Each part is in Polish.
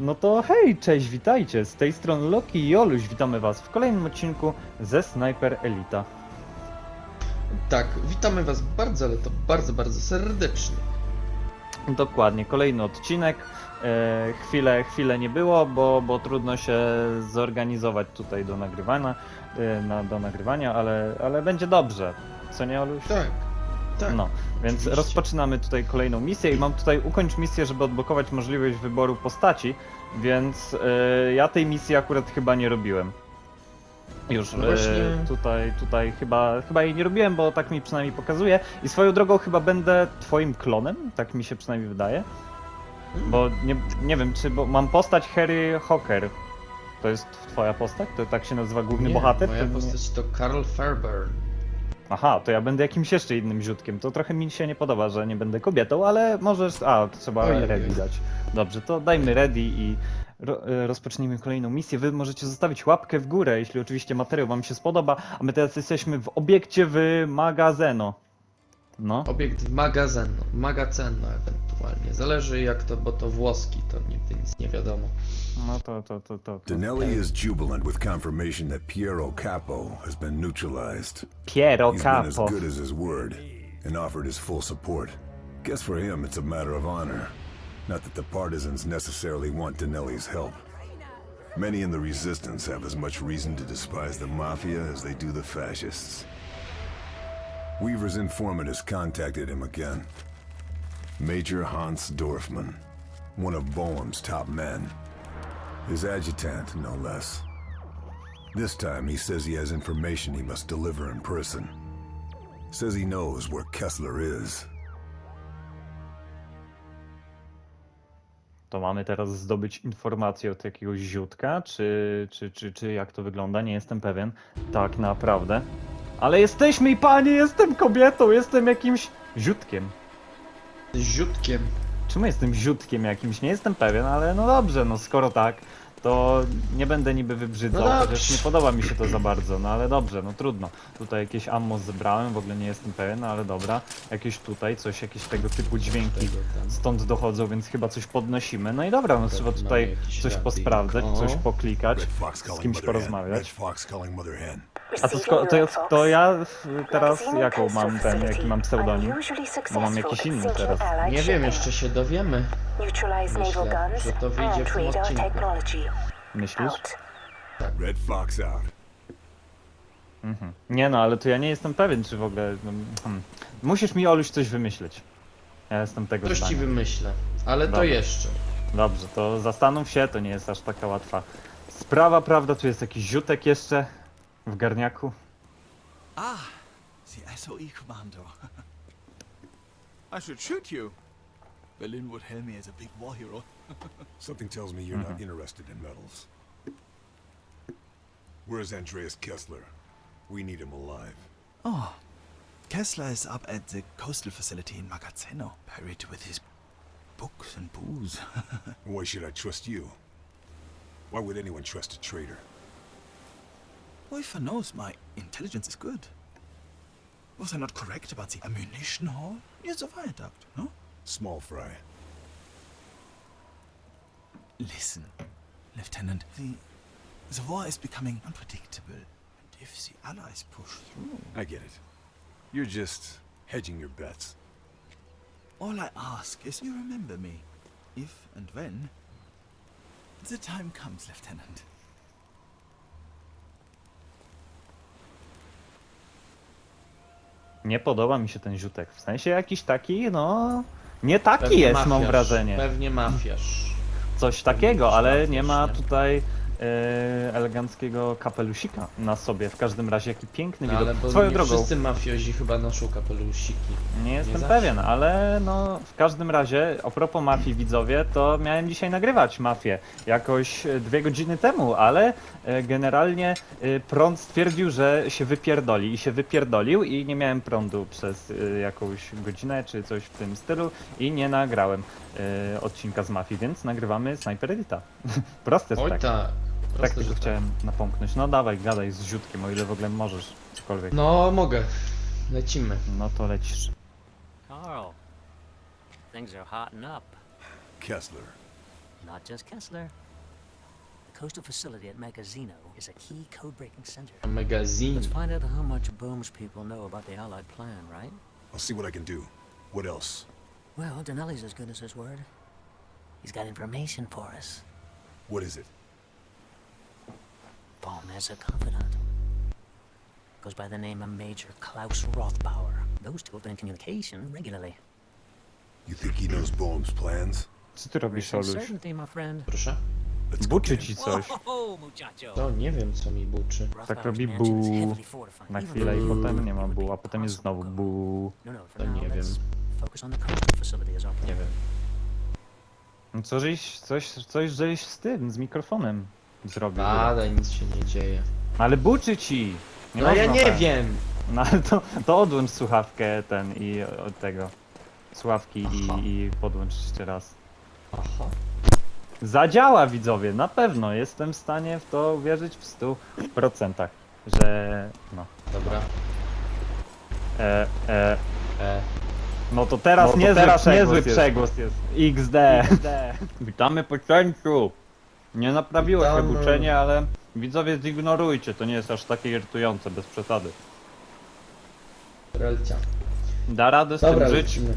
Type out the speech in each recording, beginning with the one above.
No to hej, cześć, witajcie. Z tej strony Loki i Oluś. Witamy was w kolejnym odcinku ze Sniper Elita. Tak, witamy Was bardzo, ale to bardzo, bardzo serdecznie. Dokładnie, kolejny odcinek. E, chwilę, chwilę nie było, bo, bo trudno się zorganizować tutaj do nagrywania, e, na, do nagrywania, ale, ale będzie dobrze. Co nie, Oluś? Tak, tak. No, więc oczywiście. rozpoczynamy tutaj kolejną misję i mam tutaj ukończ misję, żeby odblokować możliwość wyboru postaci, więc e, ja tej misji akurat chyba nie robiłem. Już No właśnie. e, tutaj, tutaj chyba, chyba jej nie robiłem, bo tak mi przynajmniej pokazuje. I swoją drogą chyba będę twoim klonem, tak mi się przynajmniej wydaje. Bo nie, nie wiem, czy bo mam postać Harry Hocker. To jest twoja postać? To tak się nazywa główny Nie, bohater? Moja nie- postać to Karl Fairburn. Aha, to ja będę jakimś jeszcze innym ziutkiem. To trochę mi się nie podoba, że nie będę kobietą, ale możesz. A, to trzeba Oj, oj, ready dać. Dobrze, to dajmy ready i ro, e, rozpocznijmy kolejną misję. Wy możecie zostawić łapkę w górę, jeśli oczywiście materiał Wam się spodoba. A my teraz jesteśmy w obiekcie w magazeno. No. Obiekt magazynu, magazynu ewentualnie. Zależy jak to, bo to włoski, to nigdy nic nie wiadomo. No to, to, to, to. to. Danelli is jubilant with confirmation that Piero Capo has been neutralized. Piero He's been as Capo. good as his word and offered his full support. Guess for him it's a matter of honor. Not that the partisans necessarily want Danelli's help. Many in the resistance have as much reason to despise the Mafia as they do the fascists. Weaver's informant has contacted him again. Major Hans Dorfman, one of Boehm's top men. His adjutant, no less. This time he says he has information he must deliver in person. Says he knows where Kessler is. To mamy teraz zdobyć informację od jakiegoś ziutka, czy, czy, czy, czy jak to wygląda? Nie jestem pewien. Tak naprawdę. Ale jesteśmy i panie, jestem kobietą, jestem jakimś ziutkiem. Ziutkiem. Czemu jestem ziutkiem jakimś? Nie jestem pewien, ale no dobrze, no skoro tak, to nie będę niby wybrzydzał, No dobrze. chociaż nie podoba mi się to za bardzo, no ale dobrze, no trudno. Tutaj jakieś ammo zebrałem, w ogóle nie jestem pewien, no ale dobra. Jakieś tutaj, coś, jakieś tego typu dźwięki Tego tam. stąd dochodzą, więc chyba coś podnosimy. No i dobra, no trzeba mamy tutaj coś posprawdzać, coś O. poklikać, Red Fox z calling kimś Mother Hen. Red porozmawiać. Fox calling Mother Hen. A to, sko- to, jest, to ja y, teraz jaką mam ten, jaki mam pseudonim? Bo mam jakiś inny teraz. Nie wiem, jeszcze się dowiemy. Neutralize naval Myślę, guns że to wyjdzie and w tym radar odcinku. technology. Myślisz? Out. Red Fox out. Mhm. Nie no, ale to ja nie jestem pewien, czy w ogóle... no, hmm. Musisz mi, Oluś, coś wymyśleć. Ja jestem tego Coś ci zdania. wymyślę. Ale to Dobra. jeszcze. Dobrze, to zastanów się, to nie jest aż taka łatwa sprawa, prawda? Tu jest jakiś ziutek jeszcze w garniaku. Ah, the SOE Commando. I should shoot you. Berlin would hail me as a big war hero. Something tells me you're not mm-hmm. interested in medals. Where's Andreas Kessler? We need him alive. Oh, Kessler is up at the coastal facility in Magazeno, buried with his books and booze. Why should I trust you? Why would anyone trust a traitor? Wolfer knows my intelligence is good. Was I not correct about the ammunition haul? Near the viaduct, no? Small fry. Listen, Lieutenant, the, the war is becoming unpredictable. And if the Allies push through, I get it. You're just hedging your bets. all I ask is you remember me, if and when the time comes, Lieutenant. Nie podoba mi się ten ziutek. W sensie jakiś taki, no... Nie taki Pewnie jest, mam wrażenie. Pewnie mafiarz. Coś takiego, ale nie ma tutaj eleganckiego kapelusika na sobie. W każdym razie, jaki piękny No, widok. ale Swoją nie drogą, wszyscy mafiozi chyba noszą kapelusiki. nie jestem zawsze. pewien, ale no w każdym razie, a propos mafii widzowie, to miałem dzisiaj nagrywać mafię jakoś e, dwie godziny temu, ale e, generalnie e, prąd stwierdził, że się wypierdoli i się wypierdolił i nie miałem prądu przez e, jakąś godzinę czy coś w tym stylu i nie nagrałem e, odcinka z mafii, więc nagrywamy Sniper Edita. Proste Oj tak. Tak. Tak Proste, tylko że chciałem napomknąć. No dawaj, gadaj z ziutkiem, o ile w ogóle możesz cokolwiek. No mogę. Lecimy. No to lecisz. Carl, things are hotting up. Kessler. Not just Kessler. The coastal facility at Magazino is a key code-breaking center. Magazyn. Let's find out how much Booms people know about the Allied plan, right? I'll see what I can do. What else? Well, Denelli's as good as his word. He's got information for us. What is it? Has a confidant. Goes by the name of Major Klaus Rothbauer. Those two have been in communication regularly. You think he knows Boehm's plans? Co ty robisz, Oluś? certainty, my friend. Proszę? Let's go Buczy get ci him. coś. Whoa, muchacho! To nie wiem, co mi buczy. Rothbauer's robi bu. Na chwilę i potem nie ma bu, a potem jest znowu bu. No, no, To nie as our Nie wiem. No Co żeś, coś, coś żeś z tym, z mikrofonem zrobił. Badaj, nic się nie dzieje. Ale buczy ci! Nie No ja nie tak. wiem! No ale to, to odłącz słuchawkę ten i od tego. Słuchawki Aha. i, i podłącz jeszcze raz. Aha. Zadziała widzowie, na pewno. Jestem w stanie w to uwierzyć w 100%, że no. Dobra. E, e, E. no to teraz No to niezły, teraz przegłos, niezły jest. przegłos jest. XD. Witamy po cięciu. Nie naprawiło się buczenie, ale widzowie zignorujcie, to nie jest aż takie irytujące, bez przesady. Relcia. Da radę z Dobra, tym żyć. lecimy.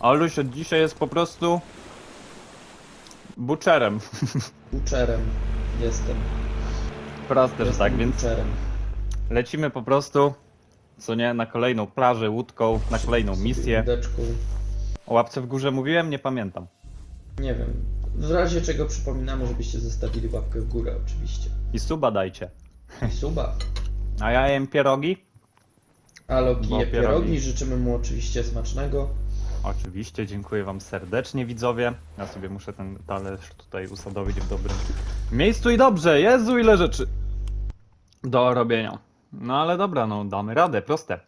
Oluś od dzisiaj jest po prostu buczerem. Uczerem jestem. Proste, że Jestem tak, więc Uczerem. lecimy po prostu, co nie, na kolejną plażę łódką, na kolejną misję. O łapce w górze mówiłem? Nie pamiętam. Nie wiem. W razie czego przypominamy, żebyście zostawili łapkę w górę oczywiście. I suba dajcie. I suba. A ja jem pierogi? Aloki Bo je pierogi. pierogi. Życzymy mu oczywiście smacznego. Oczywiście, dziękuję wam serdecznie widzowie. Ja sobie muszę ten talerz tutaj usadowić w dobrym miejscu i dobrze, Jezu ile rzeczy do robienia. No ale dobra, no damy radę, proste.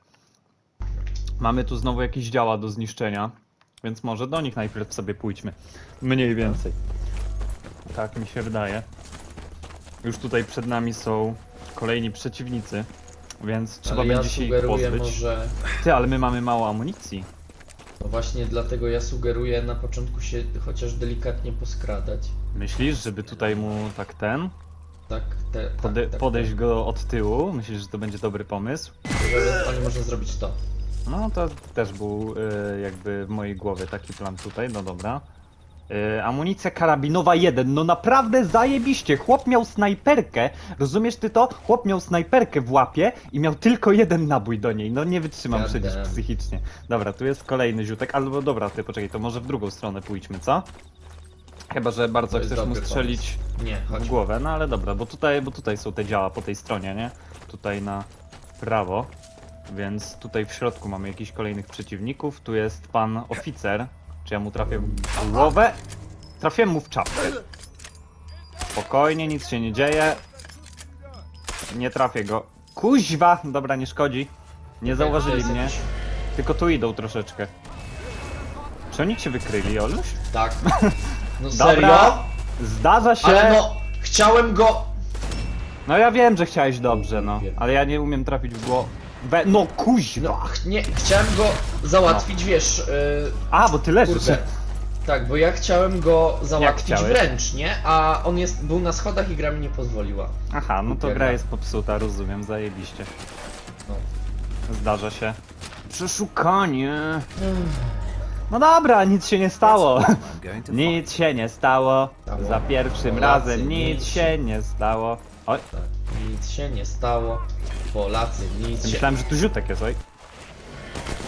Mamy tu znowu jakieś działa do zniszczenia, więc może do nich najpierw sobie pójdźmy. Mniej więcej. Tak mi się wydaje. Już tutaj przed nami są kolejni przeciwnicy, więc trzeba Ale ja będzie się ich pozbyć. może... Ty, ale my mamy mało amunicji. No właśnie dlatego ja sugeruję na początku się chociaż delikatnie poskradać. Myślisz, żeby tutaj mu tak ten, Tak, te, tak, pode, tak, podejść tak. go od tyłu? Myślisz, że to będzie dobry pomysł? Ewentualnie można zrobić to. No to też był y, jakby w mojej głowie taki plan tutaj, no dobra. Y, amunicja karabinowa 1, no naprawdę zajebiście, chłop miał snajperkę, rozumiesz ty to? Chłop miał snajperkę w łapie i miał tylko jeden nabój do niej, no nie wytrzymam God przecież damn. psychicznie. Dobra, tu jest kolejny ziutek, albo dobra, ty poczekaj, to może w drugą stronę pójdźmy, co? Chyba, że bardzo jest chcesz mu dobry strzelić Nie, chodź. w głowę, no ale dobra, bo tutaj, bo tutaj są te działa po tej stronie, nie? Tutaj na prawo, więc tutaj w środku mamy jakichś kolejnych przeciwników. Tu jest pan oficer. Czy ja mu trafię w głowę? Trafiłem mu w czapkę. Spokojnie, nic się nie dzieje. Nie trafię go. Kuźwa! Dobra, nie szkodzi. Nie zauważyli mnie. Tylko tu idą troszeczkę. Czy oni cię wykryli, Oluś? Tak. No Dobra. serio? Zdarza się. Ale no, chciałem go... No ja wiem, że chciałeś dobrze, no. Ale ja nie umiem trafić w głowę. No kuźwa! No, ch- nie, chciałem go załatwić, wiesz... Yy, A, bo ty leżysz. Tak, bo ja chciałem go załatwić chciałeś? wręcz, nie? A on jest, był na schodach i gra mi nie pozwoliła. Aha, no to gra jest popsuta, rozumiem, zajebiście. No. Zdarza się. Przeszukanie. No dobra, nic się nie stało. Nic się nie stało. Stało. Za pierwszym Polacy, razem nic nic się nie stało. Oj, Tak, nic się nie stało. Polacy, nic się... myślałem, że tu ziutek jest, oj.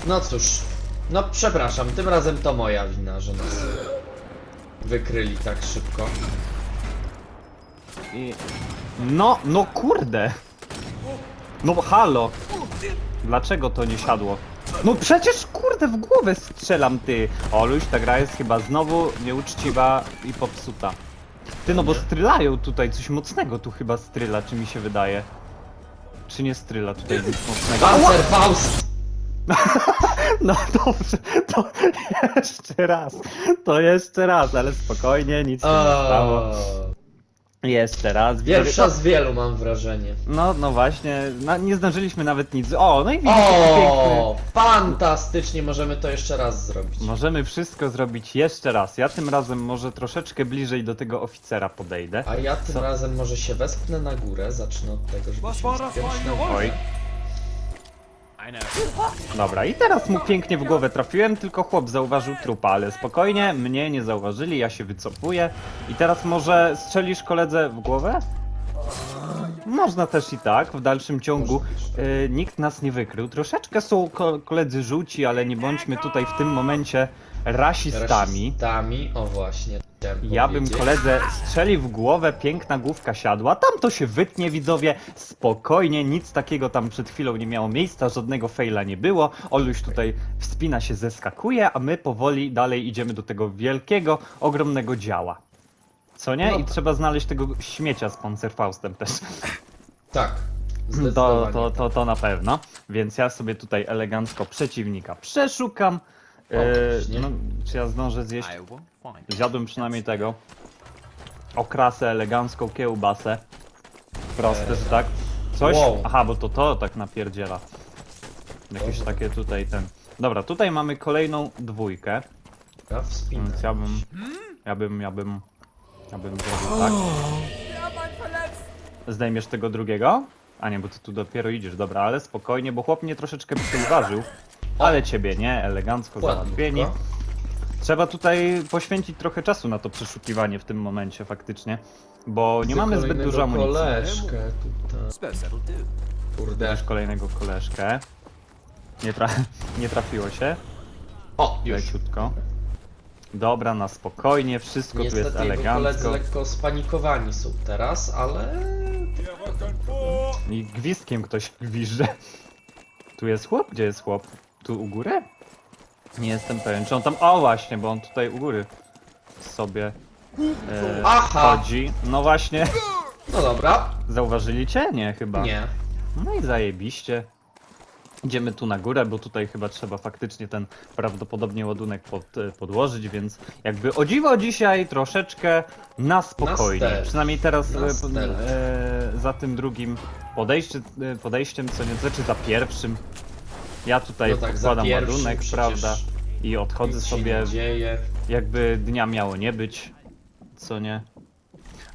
No cóż, no przepraszam, tym razem to moja wina, że nas wykryli tak szybko. I... No, no kurde. No halo. Dlaczego to nie siadło? No przecież kurde w głowę strzelam ty. Oluś, ta gra jest chyba znowu nieuczciwa i popsuta. Ty no bo strylają tutaj, coś mocnego tu chyba stryla, czy mi się wydaje. Czy nie stryla tutaj nic mocnego? Panzerfaust! No dobrze, to jeszcze raz. To jeszcze raz, ale spokojnie, nic się nie stało. Jeszcze raz. Pierwsza z wielu mam wrażenie. No, no właśnie, no, nie zdążyliśmy nawet nic. O, no i widzicie, piękny. O, fantastycznie, możemy to jeszcze raz zrobić. Możemy wszystko zrobić jeszcze raz. Ja tym razem może troszeczkę bliżej do tego oficera podejdę. A ja tym Co? razem może się wespnę na górę, zacznę od tego, żeby się wspiąć na górę. Oj. Dobra, i teraz mu pięknie w głowę trafiłem, tylko chłop zauważył trupa, ale spokojnie, mnie nie zauważyli, ja się wycofuję. I teraz może strzelisz koledze w głowę? Można też i tak, w dalszym ciągu y, nikt nas nie wykrył. Troszeczkę są ko koledzy żółci, ale nie bądźmy tutaj w tym momencie rasistami. Rasistami, o właśnie. Chciałem Ja bym powiedzieć. koledze strzelił w głowę, piękna główka siadła, tam to się wytnie widzowie, spokojnie, nic takiego tam przed chwilą nie miało miejsca, żadnego faila nie było, Oluś tutaj wspina się, zeskakuje, a my powoli dalej idziemy do tego wielkiego, ogromnego działa. Co nie? No I tak. trzeba znaleźć tego śmiecia z Panzerfaustem też. Tak. To, zdecydowanie to, tak. to, to na pewno. Więc ja sobie tutaj elegancko przeciwnika przeszukam. E, no, czy ja zdążę zjeść? I Zjadłem przynajmniej tego. Okrasę, elegancką kiełbasę. Proste, że tak. Coś? Wow. Aha, bo to to tak napierdziela. Jakieś Dobra. takie tutaj ten. Dobra, tutaj mamy kolejną dwójkę. Ja wspinam. Więc ja bym. Ja bym, ja bym. Ja bym zrobił tak. Zdejmiesz tego drugiego? A nie, bo ty tu dopiero idziesz, dobra, ale spokojnie, bo chłop mnie troszeczkę przeuważył. Ale ciebie nie, elegancko załatwieni. Trzeba tutaj poświęcić trochę czasu na to przeszukiwanie w tym momencie faktycznie, bo nie Widzę mamy zbyt kolejnego dużo amunicji. koleżkę tutaj. Kurde. Też kolejnego koleżkę. Nie, tra nie trafiło się, O, już. leciutko. Dobra, na spokojnie, wszystko tu jest Niestety jego koledzy elegancko. lekko spanikowani są teraz, ale... I gwizdkiem ktoś gwizdże. Tu jest chłop? Gdzie jest chłop? Tu u góry? Nie jestem pewien, czy on tam... O właśnie, bo on tutaj u góry sobie e, Aha. chodzi. No właśnie, No dobra. zauważyli cię? Nie, chyba. Nie. No i zajebiście. Idziemy tu na górę, bo tutaj chyba trzeba faktycznie ten prawdopodobnie ładunek pod, e, podłożyć, więc jakby o dziwo dzisiaj troszeczkę na spokojnie. Przynajmniej teraz Na e, stealth. e, za tym drugim podejście, e, podejściem, co nieco, czy za pierwszym. Ja tutaj No tak, za podkładam pierwszym ładunek, przecież prawda? I odchodzę Nic się sobie, nie dzieje. jakby dnia miało nie być, co nie.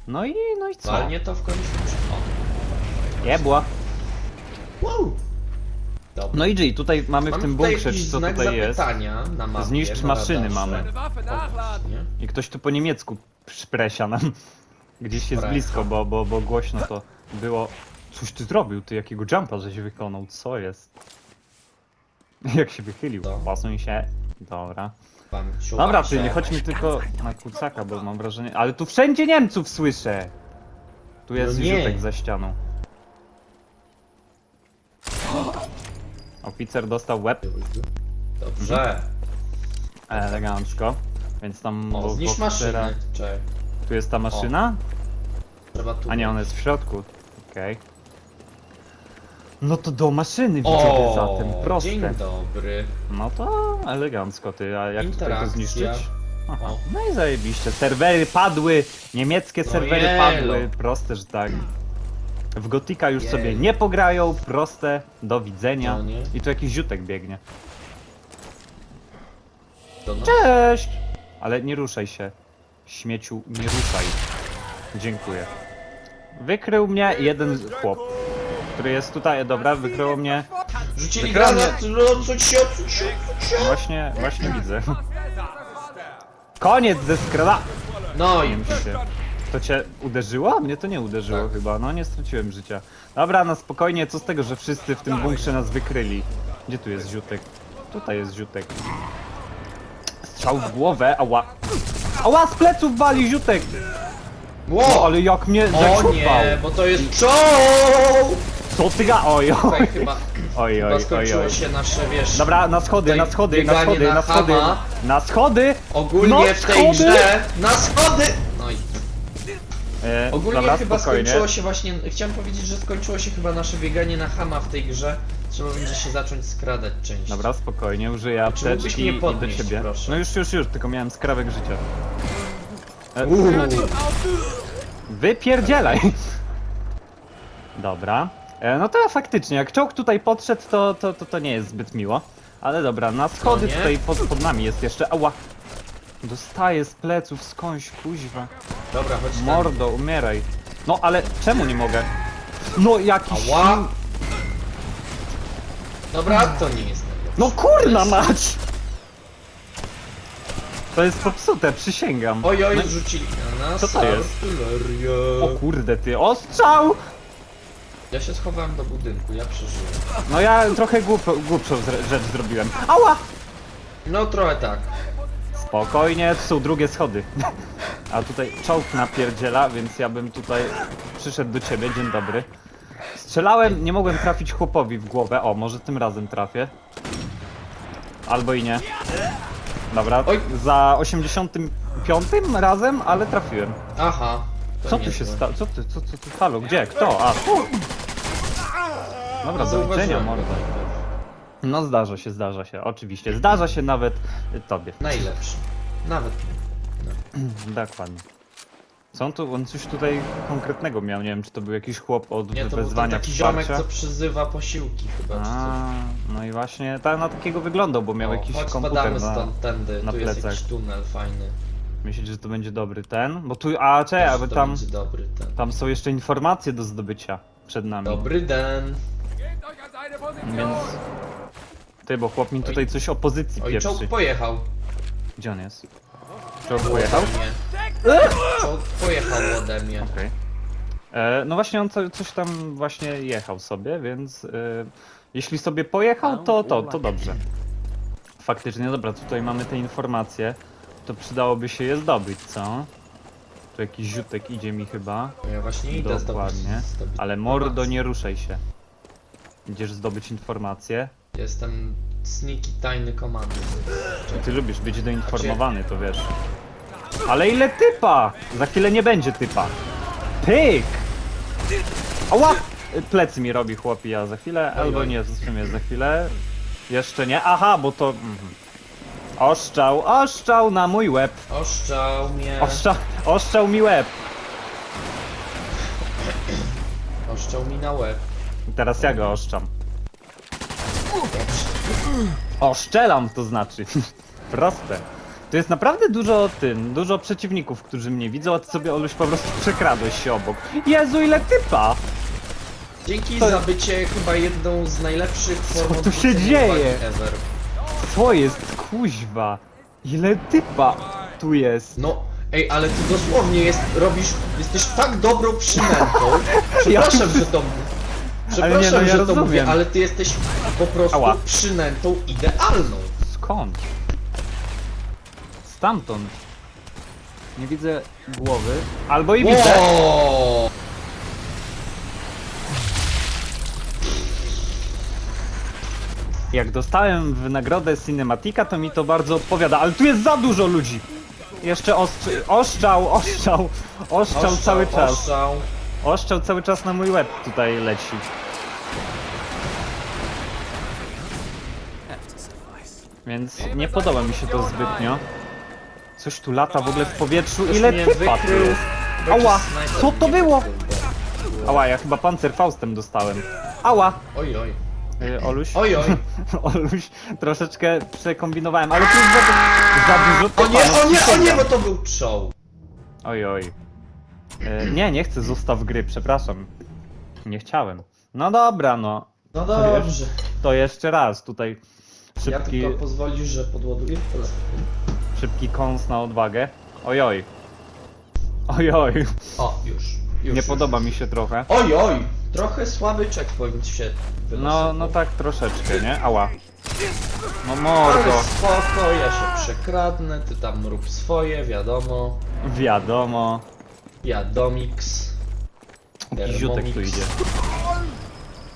No i, no i co? Walnie to w końcu. O. Jebła. Wow. Dobra. No i G, tutaj mamy w tym tutaj bunkrze, jakiś czy co znak tutaj jest. zapytania na mapie, Zniszcz na maszyny radarze. mamy. O, nie? I ktoś tu po niemiecku szpresia nam. Gdzieś jest blisko, bo, bo, bo głośno to było. Coś ty zrobił, ty jakiego jumpa żeś wykonał, co jest? Jak się wychylił, Co? pasuj się. Dobra. Pan Dobra, nie chodźmy tylko na kucaka, bo mam wrażenie. Ale tu wszędzie Niemców słyszę! Tu jest No nie. za ścianą. Oficer dostał łeb Dobrze. elegancko. Więc tam O, zniszcz maszynę. Czekaj. Tu jest ta maszyna? Trzeba tu... A nie, on jest w środku. Okej. No to do maszyny widzowie zatem, proste. dzień dobry. No to elegancko ty, a jak tutaj to Interakcja. zniszczyć? Aha. O. No i zajebiście, serwery padły, niemieckie No serwery jelo. padły, proste, że tak. W Gotika już sobie Jej. nie pograją, proste, do widzenia. No nie. I tu jakiś ziutek biegnie. No. Cześć! Ale nie ruszaj się. Śmieciu, nie ruszaj. Dziękuję. Wykrył mnie jeden chłop, który jest tutaj. Dobra, wykryło mnie. Rzucili Wygramy. granat, no odsuć się, odsuć się, odsuć się. Właśnie, właśnie widzę. Koniec ze skrada! No i się... To cię uderzyło? Mnie to nie uderzyło Tak. chyba, no nie straciłem życia. Dobra, na spokojnie, co z tego, że wszyscy w tym bunkrze nas wykryli? Gdzie tu jest ziutek? Tutaj jest ziutek. Strzał w głowę, ała. Ała, z pleców wali ziutek! No Ło! ale jak mnie O nie, bo to jest czoł! Co ty ga... Oj, Tutaj oj, chyba, oj, chyba oj, oj, skończyło oj. się nasze, wiesz... Dobra, na schody, Tutaj na schody, na bieganie schody, na na schody, chama. na schody! Ogólnie No, w tej schody! grze, na schody! No i E, ogólnie dobra, chyba spokojnie. skończyło się właśnie, chciałem powiedzieć, że skończyło się chyba nasze bieganie na hama w tej grze. Trzeba będzie się zacząć skradać częściej. Dobra, spokojnie, użyję mógłbyś apteczki mnie i do podnieść, ciebie. proszę? No już, już, już, tylko miałem skrawek życia. E, Uuu, Wypierdzielaj! Dobra. E, no to faktycznie, jak czołg tutaj podszedł, to, to, to, to nie jest zbyt miło. Ale dobra, na schody No nie? tutaj pod, pod nami jest jeszcze. Ała! Dostaję z pleców skądś, kuźwa. Dobra, chodź tam. Mordo, umieraj. No ale czemu nie mogę? No jakiś... Ała! Dobra, to nie jest najlepsze. No kurna mać! To jest popsute, przysięgam. Oj, oj, No, rzucili na nas Co to jest? o kurde ty, ostrzał! Ja się schowałem do budynku, ja przeżyłem. No ja trochę głup, głupszą zre- rzecz zrobiłem. Ała! No trochę tak. Spokojnie, tu są drugie schody. A tutaj czołg napierdziela, więc ja bym tutaj przyszedł do ciebie, dzień dobry. Strzelałem, nie mogłem trafić chłopowi w głowę. O, może tym razem trafię. Albo i nie. Dobra, Oj. za 85 razem, ale trafiłem. Aha. Co tu się stało? Co ty, co, co, co, halo, gdzie? Kto? A, tu! Dobra, do widzenia, mordo. No zdarza się, zdarza się, oczywiście. Zdarza się nawet y, tobie. Najlepszy. Nawet Dokładnie. Co tu, on coś tutaj konkretnego miał, nie wiem czy to był jakiś chłop od nie, to był ten wezwania taki ziomek, wsparcia. co przyzywa posiłki chyba, czy coś. A, no i właśnie tak na takiego wyglądał, bo miał O, jakiś chodź, komputer spadamy na... stąd, tędy, na tu jest plecach. jakiś tunel fajny. Myślisz, że to będzie dobry ten? Bo tu, a czekaj, Że aby to tam, będzie dobry ten. tam są jeszcze informacje do zdobycia przed nami. Dobry den. Więc... Ty, bo chłop mi tutaj coś o pozycji Oj, pieprzy. czołg pojechał. Gdzie on jest? Czołg pojechał? Ode mnie. Czołg pojechał ode mnie. Okej. E, No właśnie on co, coś tam właśnie jechał sobie, więc e, jeśli sobie pojechał, to, to, to dobrze. Faktycznie, dobra, tutaj mamy te informacje, to przydałoby się je zdobyć, co? Tu jakiś ziutek idzie mi chyba, Ja właśnie idę dokładnie, zdobyć, zdobyć ale mordo informacje. nie ruszaj się. Idziesz zdobyć informacje, Jestem sneaky tajny komandy. ty lubisz być doinformowany, to wiesz. Ale ile typa! Za chwilę nie będzie typa. Pyk! Ała! Plecy mi robi chłopi, a za chwilę, albo nie, w sumie za chwilę. Jeszcze nie, aha, bo to... Mhm. Oszczał, oszczał na mój łeb. Oszczał mnie. Oszczał, oszczał mi łeb. Oszczał mi na łeb. Teraz ja go oszczam. Oszczelam to znaczy. Proste. Tu jest naprawdę dużo tym, dużo przeciwników, którzy mnie widzą, a ty sobie Oluś po prostu przekradłeś się obok. Jezu, ile typa! Dzięki To- za bycie chyba jedną z najlepszych form tu się odwrócenia dzieje? uwagi Ever. Co jest, kuźwa? Ile typa tu jest? No, ej, ale ty dosłownie jest, robisz, jesteś tak dobrą przynętą. Przepraszam, że to Przepraszam, nie, no ja że to rozumiem. mówię, ale ty jesteś po prostu Ała. przynętą idealną. Skąd? Stamtąd. Nie widzę głowy. Albo i widzę. Wow. Jak dostałem w nagrodę Cinematica, to mi to bardzo odpowiada, ale tu jest za dużo ludzi. Jeszcze ostrzy... oszczał, oszczał, oszczał cały czas. Oszczał. Oszczał cały czas na mój łeb tutaj leci. Więc nie podoba mi się to zbytnio. Coś tu lata w ogóle w powietrzu. Ktoś Ile mnie typa tu wykrył. jest? Jakiś Ała! snajper Co to mnie było? wykrył, bo- Ała, ja chyba pancerfaustem dostałem. Ała! Oj, oj. Y, Oluś? Oj, oj. Oluś, troszeczkę przekombinowałem, ale tu jest za, za dużo O nie, o nie, o nie, bo to był czoł. Oj, oj. E, nie, nie chcę zostaw gry, przepraszam. Nie chciałem. No dobra, no. No dobrze. To jeszcze raz tutaj Ja szybki, tylko pozwolisz, że podładuję telefon. szybki kąs na odwagę. Oj, oj. Oj, oj. O, już. już Nie już, podoba już. mi się trochę. Oj, oj. Trochę słaby checkpoint się No, wylosował. no tak troszeczkę, nie? Ała. No Ale mordo. spoko, ja się przekradnę, ty tam rób swoje, wiadomo. Wiadomo. Wiadomix. Jakiś ziutek tu Thermomix. idzie.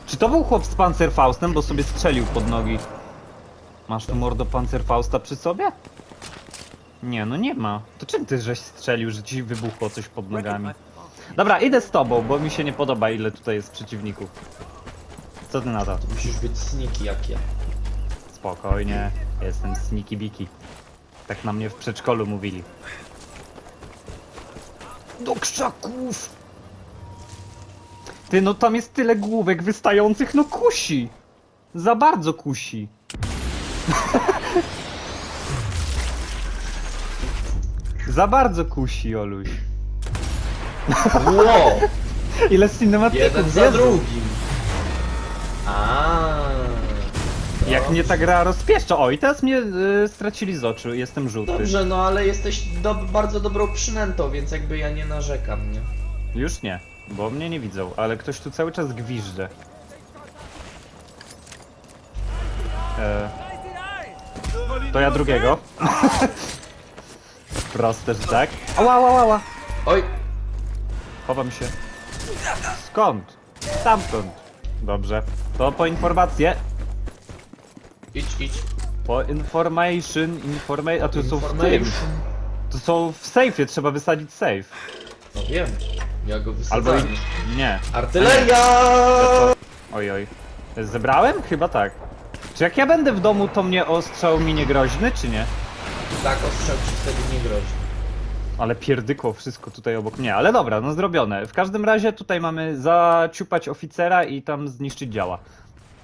Czy to był chłop z Panzerfaustem, bo sobie strzelił pod nogi? Masz tu mordo Panzerfausta przy sobie? Nie, no nie ma. To czym ty żeś strzelił, że ci wybuchło coś pod nogami? Dobra, idę z tobą, bo mi się nie podoba ile tutaj jest przeciwników. Co ty na to? Musisz być sneaky jak ja. Spokojnie, jestem sneaky biki. Tak na mnie w przedszkolu mówili. Do krzaków! Ty, no tam jest tyle główek wystających, no kusi! Za bardzo kusi. Za bardzo kusi, Oluś. Wow! Ile Jeden za Jezu. drugim. A. Jak mnie ta gra rozpieszcza. O, i teraz mnie y, stracili z oczu, jestem żółty. Dobrze, no ale jesteś do, bardzo dobrą przynętą, więc jakby ja nie narzekam, nie? Już nie, bo mnie nie widzą, ale ktoś tu cały czas gwizdże. E, to ja drugiego. Proste, że tak. Ała, ała, ała. Oj, Chowam się. Skąd? Stamtąd. Dobrze. To po informację. idź, idź. Po information, information. A tu są w tym. Information. To są w sejfie, trzeba wysadzić safe. No wiem, ja go Albo i... nie. Artyleria! Oj, oj. Zebrałem? Chyba tak. Czy jak ja będę w domu, to mnie ostrzał mi nie groźny, czy nie? Tak, ostrzał ci wtedy nie grozi. Ale pierdykło wszystko tutaj obok mnie. Ale dobra, no zrobione. W każdym razie tutaj mamy zaciupać oficera i tam zniszczyć działa.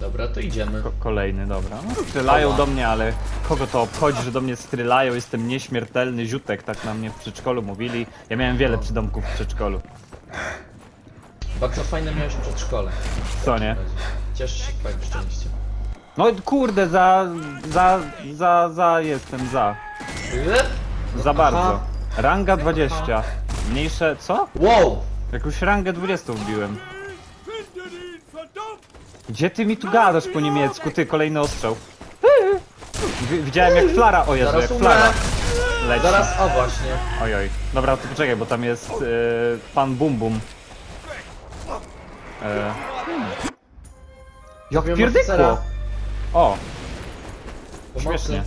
Dobra, to idziemy. Ko kolejny, dobra. No, strzelają Ała. do mnie, ale kogo to obchodzi, że do mnie strzelają? Jestem nieśmiertelny ziutek, tak na mnie w przedszkolu mówili. Ja miałem wiele przydomków w przedszkolu. Bardzo fajne miałeś przedszkole. Co nie? Ciesz się twoim szczęściem. No kurde, za, za, za, za jestem, za. Ile? Za Aha. Ranga 20. Mniejsze, co? Wow! Jakąś rangę 20 wbiłem. Gdzie ty mi tu gadasz po niemiecku? Ty, kolejny ostrzał. Wi- Widziałem jak flara, o Jezu, Zaraz jak flara leci. Zaraz, o właśnie. Ojoj. Dobra, to poczekaj, bo tam jest e, pan Bum Bum. E, jak Zrobiłem pierdykło! O, Pomocy. śmiesznie.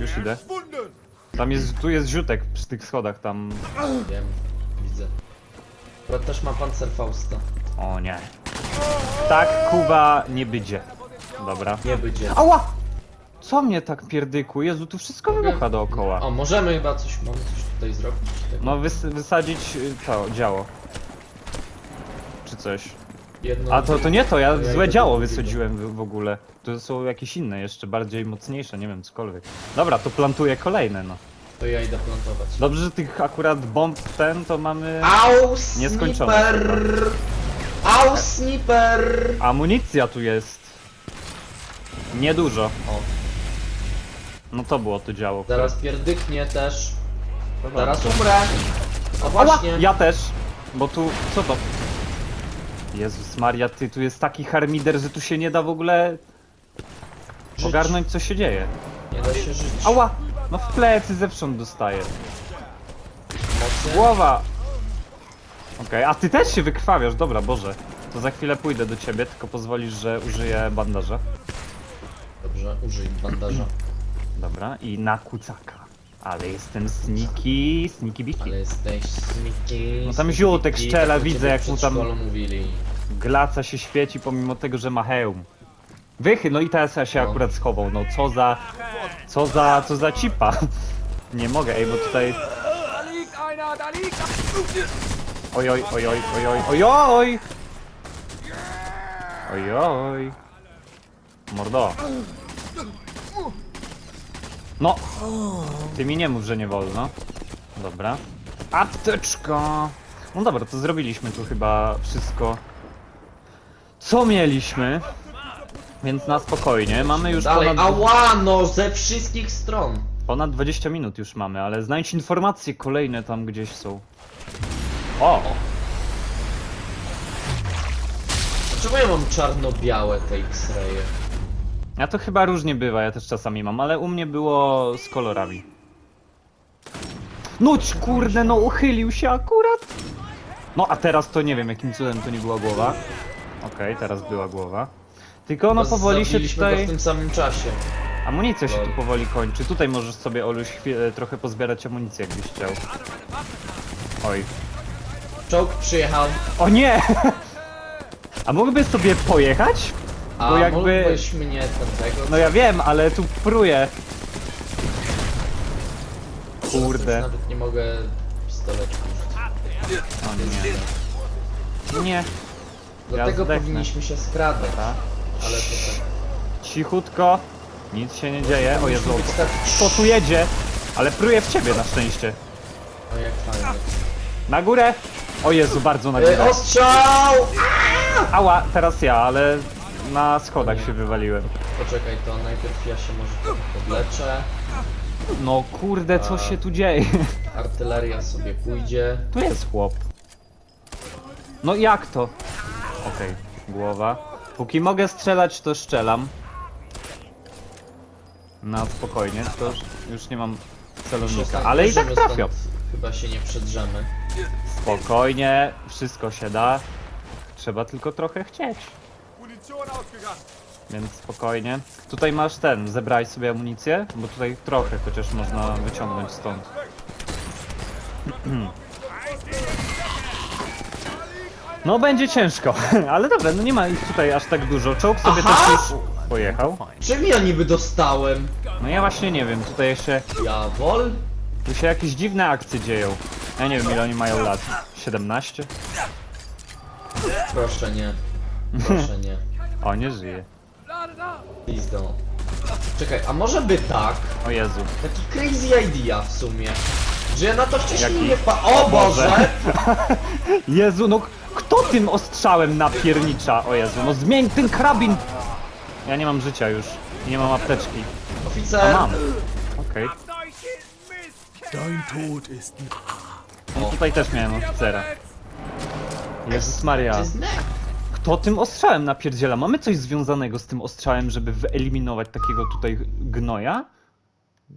Już idę. Tam jest, tu jest ziutek przy tych schodach, tam... Wiem, widzę. Akurat też ma pancerfausta. O nie. Tak, Kuba nie będzie. Dobra. Nie będzie. Ała! Co mnie tak pierdykło? Jezu, tu wszystko wybucha dookoła. O, możemy chyba coś, mamy coś tutaj zrobić. Tak. No wys wysadzić y, to, działo. Czy coś. Jedno, A to, to nie to, ja złe idę działo do drugiego. wysadziłem w, w ogóle. To są jakieś inne, jeszcze bardziej mocniejsze, nie wiem, cokolwiek. Dobra, to plantuję kolejne, no. To ja idę plantować. Dobrze, że tych akurat bomb ten to mamy... Au, Nieskończone sniper! Au, sniper! Amunicja tu jest. Niedużo. O, No to było to działo. które- zaraz pierdyknie też. Dobra, Zaraz umrę. O Ała! właśnie. Ja też, bo tu... co to? Jezus Maria, ty, tu jest taki harmider, że tu się nie da w ogóle Żyć. ogarnąć co się dzieje. Nie da się żyć. Ała! No w plecy zewsząd dostaję. Głowa! Okej, a ty też się wykrwawiasz, dobra, Boże. To za chwilę pójdę do ciebie, tylko pozwolisz, że użyję bandaża. Dobrze, użyj bandaża. Dobra, i na kucaka. Ale jestem sneaky, sneaky biki. Ale jesteś smiki. No tam ziółtek szczela, widzę, jak mu tam- mówili. Glaca się świeci pomimo tego, że ma hełm. Wychy, no i teraz ja się No. akurat schował, no co za... Co za... co za cipa. Nie mogę, ej, bo tutaj... Ojoj, ojoj, ojoj, ojoj! Ojoj! Mordo. No! Ty mi nie mów, że nie wolno. Dobra. Apteczka! No dobra, to zrobiliśmy tu chyba wszystko. Co mieliśmy? Więc na spokojnie. Mamy już Dalej, ponad, ała no, ze wszystkich stron. ponad 20 minut już mamy, ale znajdź informacje kolejne tam gdzieś są. O! Dlaczego ja mam czarno-białe te X-raye? Ja to chyba różnie bywa, ja też czasami mam, ale u mnie było z kolorami. No ci kurde, no uchylił się akurat. No a teraz to nie wiem, jakim cudem to nie była głowa. Okej, teraz była głowa. Tylko no Bo powoli się zabiliśmy go tutaj... w tym samym czasie. Amunicja się tu powoli kończy. Tutaj możesz sobie, Oluś, chwilę, trochę pozbierać amunicję, jakbyś chciał. Oj. Czołg przyjechał. O nie! A mógłbyś sobie pojechać? A Bo jakby- mógłbyś mnie ten tego... No ja wiem, ale tu pruję. Kurde. Nawet nie mogę pistoletu użyć. O nie. Nie. Dlatego zdechnę. powinniśmy się skradać. Tak. Ale to tak. Cichutko. Nic się nie dzieje. O Jezu, Powinniśmy być tak... kto tu jedzie? Ale pruje w ciebie na szczęście. O jak fajnie. Na górę! O Jezu, bardzo na Ej, górę. ostrzał! Ała, teraz ja, ale na schodach się wywaliłem. Poczekaj, to najpierw ja się może trochę podleczę. No kurde, co się tu dzieje? Artyleria sobie pójdzie. Tu jest chłop. No jak to? Okej, głowa. Póki mogę strzelać, to strzelam. Na spokojnie, to już- już nie mam celownika. Stąd Ale i tak bierzemy, trafią. Chyba się nie przedrzemy. Spokojnie, wszystko się da. Trzeba tylko trochę chcieć. Więc spokojnie. Tutaj masz ten, zebraj sobie amunicję, bo tutaj trochę chociaż można wyciągnąć stąd. No będzie ciężko, ale dobra, no nie ma ich tutaj aż tak dużo. Czołg sobie Aha! też już pojechał. Czym ja niby dostałem? No ja właśnie nie wiem, tutaj się, Jawol? tu się jakieś dziwne akcje dzieją. Ja nie wiem ile oni mają lat. 17? Proszę nie. Proszę nie. O, nie żyje. Czekaj, a może by tak? O Jezu. Taki crazy idea w sumie. Że ja na to wcześniej Jaki? nie pa... O Boże! Jezu, no k- kto tym ostrzałem napiernicza? O Jezu, no zmień ten karabin! Ja nie mam życia już. Nie mam apteczki. A Oficer! mam. Okej. Dein Tod ist No tutaj też miałem oficera. Jezus Maria. Kto tym ostrzałem napierdziela? Mamy coś związanego z tym ostrzałem, żeby wyeliminować takiego tutaj gnoja?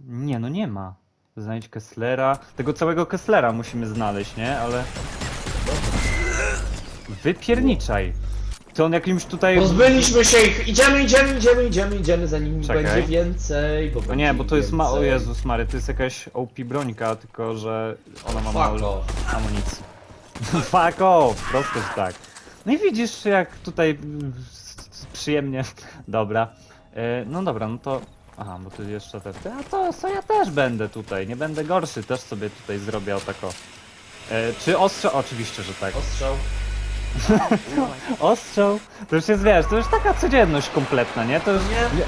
Nie, no nie ma. Znajdź Kesslera. Tego całego Kesslera musimy znaleźć, nie? Ale... Wypierniczaj. To on jakimś tutaj... Pozbyliśmy się ich! Idziemy, idziemy, idziemy, idziemy, idziemy, zanim Czekaj. będzie więcej, bo No będzie nie, bo to jest ma... O więcej. Jezus Mary, to jest jakaś OP brońka, tylko że ona ma Fuck mało off. amunicji. Fuck off, prosto, tak. No i widzisz, jak tutaj mm, przyjemnie. Dobra. E, No dobra, no to. Aha, bo tu jeszcze te. A to co ja też będę tutaj, nie będę gorszy, też sobie tutaj zrobię o tako. E, czy ostrzał? Oczywiście, że tak. Ostrzał. Ostrzał. To już jest wiesz, to już taka codzienność kompletna, nie? To już. Nie.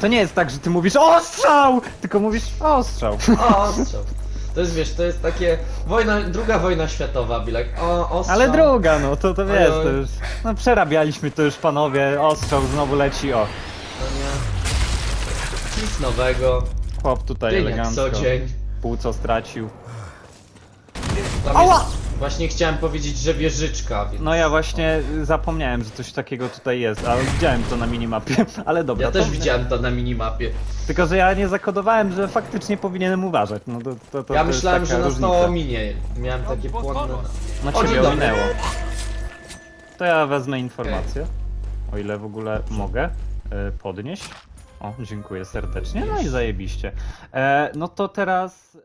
To nie jest tak, że ty mówisz ostrzał! Tylko mówisz ostrzał. O, ostrzał. To jest, wiesz, to jest takie... Wojna, druga wojna światowa, be like, o, ostrzał. Ale druga, no to, to wiesz, to już. No przerabialiśmy to już panowie, ostrzał znowu leci, o. No nie. Nic nowego. Chłop tutaj Dzień jak elegancko. co dzień. Pół co stracił. Tam Ała! jest, właśnie chciałem powiedzieć, że wieżyczka, więc... No ja właśnie zapomniałem, że coś takiego tutaj jest, ale widziałem to na minimapie, ale dobra. Ja też to... widziałem to na minimapie. Tylko, że ja nie zakodowałem, że faktycznie powinienem uważać. No to, to, to Ja to jest myślałem, taka że nas różnica. to ominie. Miałem takie płonne... No O, dzień ciebie dobry. ominęło. To ja wezmę informację. O ile w ogóle mogę e, podnieść. O, dziękuję serdecznie. No i zajebiście. E, no to teraz